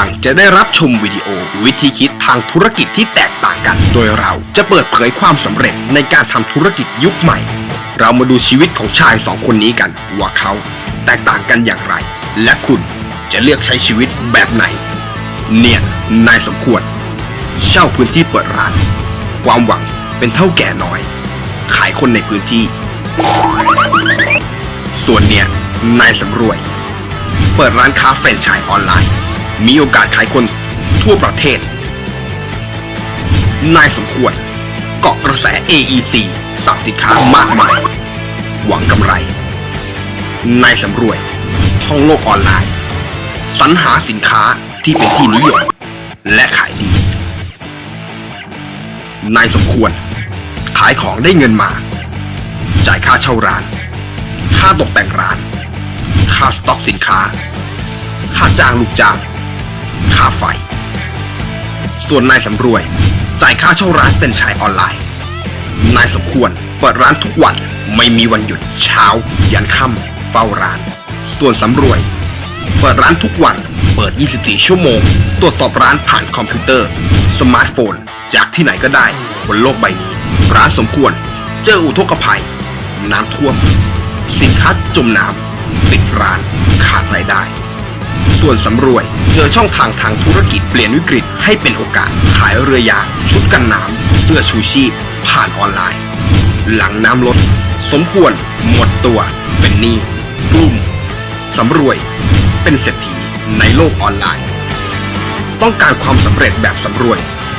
ต่างจะได้รับชมวิดีโอวิธีคิดทางธุรกิจที่แตกต่างกัน โดยเราจะเปิดเผยความสำเร็จในการทำธุรกิจยุคใหม่ เรามาดูชีวิตของชายสองคนนี้กัน ว่าเขาแตกต่างกันอย่างไร และคุณจะเลือกใช้ชีวิตแบบไหน เนี่ย นายสมควร เช่าพื้นที่เปิดร้าน ความหวังเป็นเท่าแก่น้อย ขายคนในพื้นที่ ส่วนเนี่ย นายสำรวย เปิดร้านค้าแฟรนไชส์ออนไลน์ มีโอกาสขายคนทั่วประเทศ นายสมควร เกาะกระแส AEC สั่งสินค้ามากมาย หวังกำไร นายสำรวย ท่องโลกออนไลน์ สรรหาสินค้าที่เป็นที่นิยม และขายดี นายสมควร ขายของได้เงินมา จ่ายค่าเช่าร้าน ค่าตกแต่งร้าน ค่าสต็อกสินค้า ค่าจ้างลูกจ้าง ค่าไฟ ส่วนนายสำรวย จ่ายค่าเช่าร้านเป็นชายออนไลน์ นายสมควรเปิดร้านทุกวันไม่มีวันหยุดเช้า ยันค่ำเฝ้าร้าน ส่วนสำรวย เปิดร้านทุกวันเปิด 24 ชั่วโมง ตรวจสอบร้านผ่านคอมพิวเตอร์ สมาร์ทโฟน จากที่ไหนก็ได้บนโลกใบนี้ ร้านสมควร เจออุทกภัย น้ำท่วม สินค้าจมน้ำปิดร้านขาดรายได้ ส่วนสำรวย เจอช่องทางทางธุรกิจเปลี่ยนวิกฤตให้เป็นโอกาส ขายเรือยางชุดกันน้ำเสื้อชูชีพ ผ่านออนไลน์ หลังน้ำลด สมควร หมดตัว เป็นหนี้กลุ่มสำรวย เป็นเศรษฐีในโลกออนไลน์ ต้องการความสำเร็จแบบสำรวย